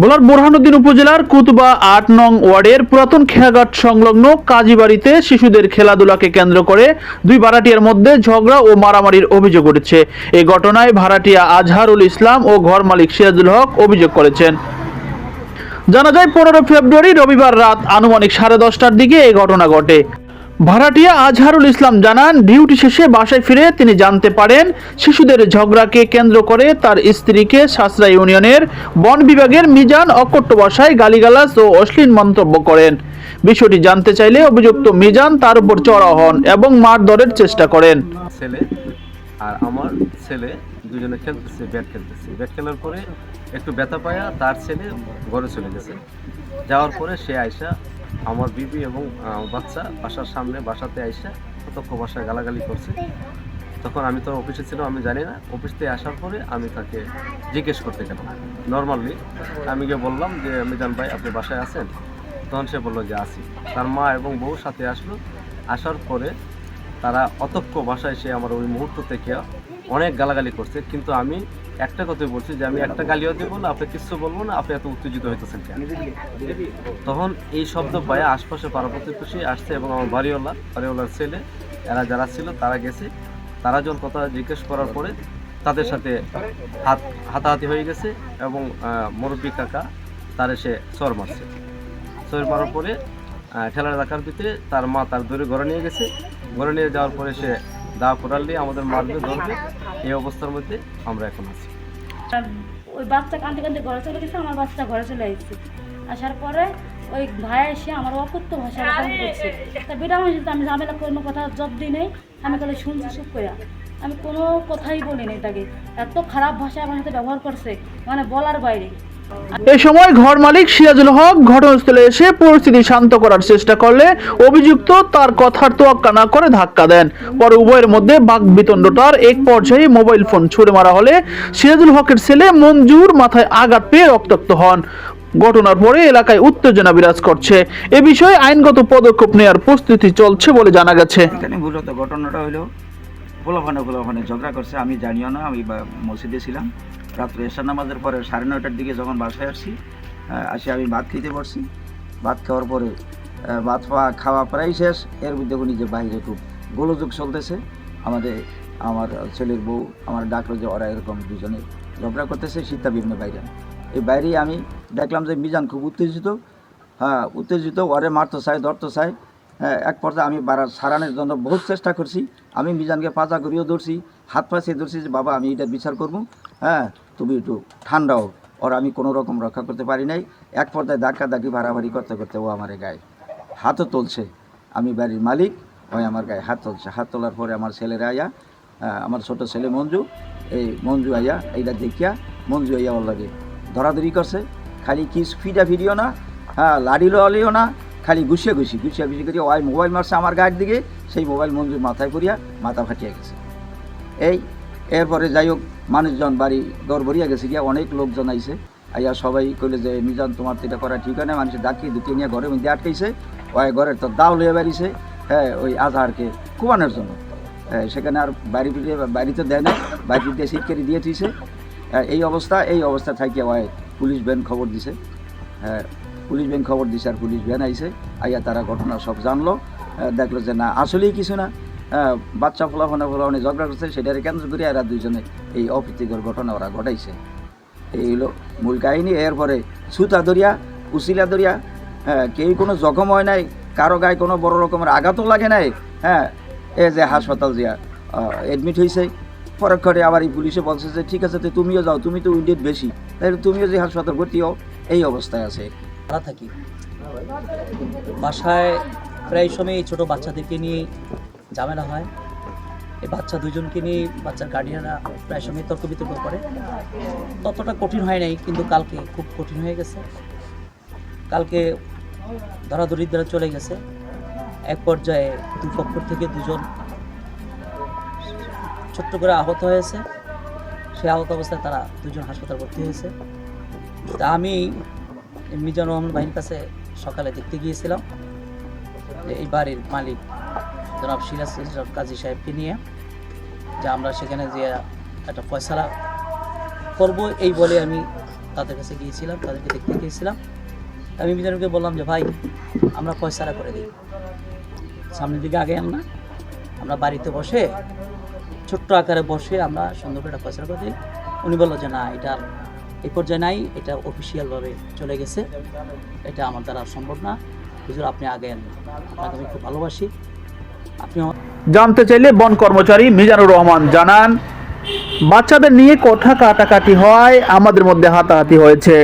ভোলার বোরহানুদ্দিন উপজেলার কুতুবা আট নং ওয়ার্ডের পুরাতন খেয়াঘাট সংলগ্ন কাজীবাড়িতে শিশুদের খেলাধুলাকে কেন্দ্র করে দুই ভাড়াটিয়ার মধ্যে ঝগড়া ও মারামারির অভিযোগ উঠেছে। এই ঘটনায় ভাড়াটিয়া আজহারুল ইসলাম ও ঘর মালিক সিরাজুল হক অভিযোগ করেছেন। জানা যায় পনেরো ফেব্রুয়ারি রবিবার রাত আনুমানিক সাড়ে দশটার দিকে এই ঘটনা ঘটে। ভাড়াটিয়া আজহারুল ইসলাম জানান, ডিউটি শেষে বাসায় ফিরে তিনি জানতে পারেন, শিশুদের ঝগড়াকে কেন্দ্র করে তার স্ত্রীকে সাসরা ইউনিয়নের বন বিভাগের মিজান অকট্য বাসায় গালিগালাজ ও অশ্লীল মন্তব্য করেন। বিষয়টি জানতে চাইলে অভিযুক্ত মিজান তার উপর চড়া হন এবং মারধরের চেষ্টা করেন। ছেলে আর আমার ছেলে দুজনে খেলতেছে, ব্যাট খেলতেছে। ব্যাট খেলার পরে একটু ব্যথা পায়া তার ছেলে ঘরে চলে গেছে। যাওয়ার পরে সে আয়সা আমার বিবি এবং বাচ্চা বাসার সামনে বাসাতে আইসা প্রত্যক্ষ বাসায় গালাগালি করছে। তখন আমি তো অফিসে ছিলাম, আমি জানি না। অফিস থেকে আসার পরে আমি তাকে জিজ্ঞেস করতে গেলাম। নর্মালি আমি গিয়ে বললাম যে, মিজান ভাই, আপনি বাসায় আছেন? তখন সে বলল যে, আছি। তার মা এবং বউ সাথে আসলো। আসার পরে তারা অতক্ষ ভাষায় সে আমার ওই মুহূর্ত থেকে অনেক গালাগালি করছে, কিন্তু আমি একটা কথাই বলছি যে আমি একটা গালিও দেবো না, আপনি কিছু বলব না, আপনি এত উত্তেজিত হইতেছেন কেন? তখন এই শব্দ পায়ে আশপাশে পাড়া প্রতিবেশী আসছে এবং আমার বাড়িওয়ালা, বাড়িওয়ালার ছেলে, এরা যারা ছিল তারা গেছে। তারা যখন কথা জিজ্ঞেস করার পরে তাদের সাথে হাত, হাতাহাতি হয়ে গেছে এবং মুরব্বী কাকা তার এসে চর মারছে। চর মারার পরে ঠেলার রাখার ভিতরে তার মা তার দূরে ঘরে নিয়ে গেছে। ঘরে নিয়ে যাওয়ার পরে সে দা কোড়াল দিয়ে আমাদের মারবে, ধরবে। এই অবস্থার মধ্যে আমরা এখন আছি। ওই বাচ্চা কাঁদতে কাঁদতে ঘরে চলে গেছে আমার বাচ্চা ঘরে চলে আসছে আসার পরে ওই ভাই এসে আমার অকথ্য ভাষা এরকম করছে তা বেটা আমার সাথে আমি ঝামেলা কোনো কথা জব দিই নেই আমি তাহলে শুনছি চুপ করে আমি কোনো কথাই বলি নাই তাকে। এত খারাপ ভাষা আমার সাথে ব্যবহার করছে মানে বলার বাইরে। এ সময় ঘর মালিক সিরাজুল হক ঘটনাস্থলে এসে পরিস্থিতি শান্ত করার চেষ্টা করলে অভিযুক্ত তার কথার তোয়াক্কা না করে ধাক্কা দেন। পরে উভয়ের মধ্যে বাক বিতণ্ডটার এক পর্যায়ে মোবাইল ফোন ছুড়ে মারা হলে সিরাজুল হকের ছেলে মঞ্জুর মাথায় আঘাত পেয়ে রক্তাক্ত হন। ঘটনার পরে এলাকায় উত্তেজনা বিরাজ করছে। এ বিষয়ে আইনগত পদক্ষেপ নেওয়ার প্রস্তুতি চলছে বলে জানা গেছে। ঘটনাটা হলো ফোলাফানে ফোলাফানে ঝগড়া করছে, আমি জানিও না, আমি মসজিদে ছিলাম। রাত্রে এশা নামাজের পরে সাড়ে নয়টার দিকে যখন বাসায় আহ, আসি আমি ভাত খেতে পারছি ভাত খাওয়ার পরে ভাত খাওয়া খাওয়া প্রায় শেষ। এর মধ্যে উনি যে বাইরে একটু গোলযোগ চলতেছে। আমাদের আমার ছেলের বউ আমার ডাকলো যে ওরা এরকম দুজনে ঝগড়া করতেছে সীতা বিভিন্ন বাইরে। এই বাইরে আমি দেখলাম যে মিজান খুব উত্তেজিত। হ্যাঁ উত্তেজিত ওরে মারতে চাই ধরতে চাই হ্যাঁ, এক পর্যায়ে আমি বাড়ার সারানোর জন্য বহুত চেষ্টা করছি। আমি মিজানকে পাজা করিও ধরছি হাত পাশে ধরছি যে বাবা আমি এটা বিচার করব। হ্যাঁ তুমি একটু ঠান্ডাও ওর আমি কোনো রকম রক্ষা করতে পারি নাই। এক পর্যায়ে ধাক্কা ধাক্কি ভাড়াভাড়ি করতে করতে ও আমার গায়ে হাতও তুলছে। আমি বাড়ির মালিক ওই আমার গায়ে হাত তুলছে। হাত তোলার পরে আমার ছেলেরা আইয়া আহ, আমার ছোট ছেলে মঞ্জু এই মঞ্জু আইয়া এইটা দেখিয়া মঞ্জু আইয়া ওর লাগে ধরাধরি করছে। খালি কি ফিডা ফিরিও না হ্যাঁ লাড়ি লালিও না। খালি গুছিয়ে গুছি গুছিয়ে গুছি করি ওই মোবাইল মারছে আমার গায়ের দিকে সেই মোবাইল মঞ্জুর মাথায় করিয়া মাথা ফাটিয়ে গেছে। এই এরপরে যাই হোক মানুষজন বাড়ি গড় ভরিয়া গেছে গিয়া অনেক লোকজন আইছে। আইয়া সবাই কইলে যে মিজান তোমার তো এটা করা ঠিক হয় না মানুষের ডাকি দুটিয়ে নিয়ে ঘরের মধ্যে আটকাইছে। ওই ঘরের তো দাও লইয়া বেরিয়েছে হ্যাঁ ওই আজহারকে কুবানোর জন্য। হ্যাঁ, সেখানে আর বাড়ি ফিরে বাড়িতে দেয় না বাড়ি দিয়ে কেটে দিয়ে দিয়েছে এই অবস্থা এই অবস্থা থাকিয়া ওই পুলিশ ভ্যান খবর দিছে। হ্যাঁ পুলিশ ভ্যান খবর দিছে আর পুলিশ ভ্যান আইছে, আইয়া তারা ঘটনা সব জানলো দেখল যে না, আসলেই কিছু না। বাচ্চা ফোলাফোনা ফোলাফোনে ঝগড়া করছে, সেটারে কেন্দ্র করে এরা দুজনে এই অপ্রীতিকর ঘটনা ওরা ঘটাইছে। এই হলো মূল কাহিনী। এরপরে সুতা দরিয়া উসিলা দরিয়া হ্যাঁ কেউ কোনো জখম হয় নাই, কারও গায়ে কোনো বড় রকমের আঘাতও লাগে নাই হ্যাঁ এ যে হাসপাতাল দিয়া এডমিট হয়েছে পরক্ষণে আবার এই পুলিশে বলছে যে, ঠিক আছে তুমিও যাও, তুমি তো উইন্ডেড বেশি, তাহলে তুমিও যে হাসপাতাল ভর্তি হও, এই অবস্থায় আছে। ভাড়া থাকি। বাসায় প্রায় সময় এই ছোটো বাচ্চাদেরকে নিয়ে ঝামেলা হয়। এই বাচ্চা দুজনকে নিয়ে বাচ্চার গার্ডিয়ানরা প্রায় সময় তর্ক বিতর্ক করে। ততটা কঠিন হয় নাই, কিন্তু কালকে খুব কঠিন হয়ে গেছে। কালকে ধরাধরি দ্বারা চলে গেছে। এক পর্যায়ে দুই পক্ষ থেকে দুজন ছোট্ট করে আহত হয়েছে। সেই আহত অবস্থায় তারা দুজন হাসপাতাল ভর্তি হয়েছে। তা আমি মিজানুর রহমান বাহিনীর কাছে সকালে দেখতে গিয়েছিলাম। এই বাড়ির মালিক জনাব সিরাজ কাজী সাহেবকে নিয়ে, যে আমরা সেখানে যে একটা ফয়সালা করব, এই বলে আমি তাদের কাছে গিয়েছিলাম, তাদেরকে দেখতে গিয়েছিলাম। আমি মিজানুরকে বললাম যে, ভাই, আমরা পয়সারা করে দিই। সামনের দিকে আগে আমরা আমরা বাড়িতে বসে, ছোট্ট আকারে বসে আমরা সুন্দর করে একটা পয়সা করে দিই। উনি বলল যে, না, এটা এই পর্যায়ে নাই, এটা অফিসিয়ালভাবে চলে গেছে। এটা আমার দ্বারা সম্ভব না। হুজুর, আপনি আগে আপনাকে আমি খুব ভালোবাসি। আপনি জানতে চাইলে বন কর্মচারী মিজানুর রহমান জানান, বাচ্চাদের নিয়ে কথা কাটাকাটি হয়, আমাদের মধ্যে হাতাহাতি হয়েছে।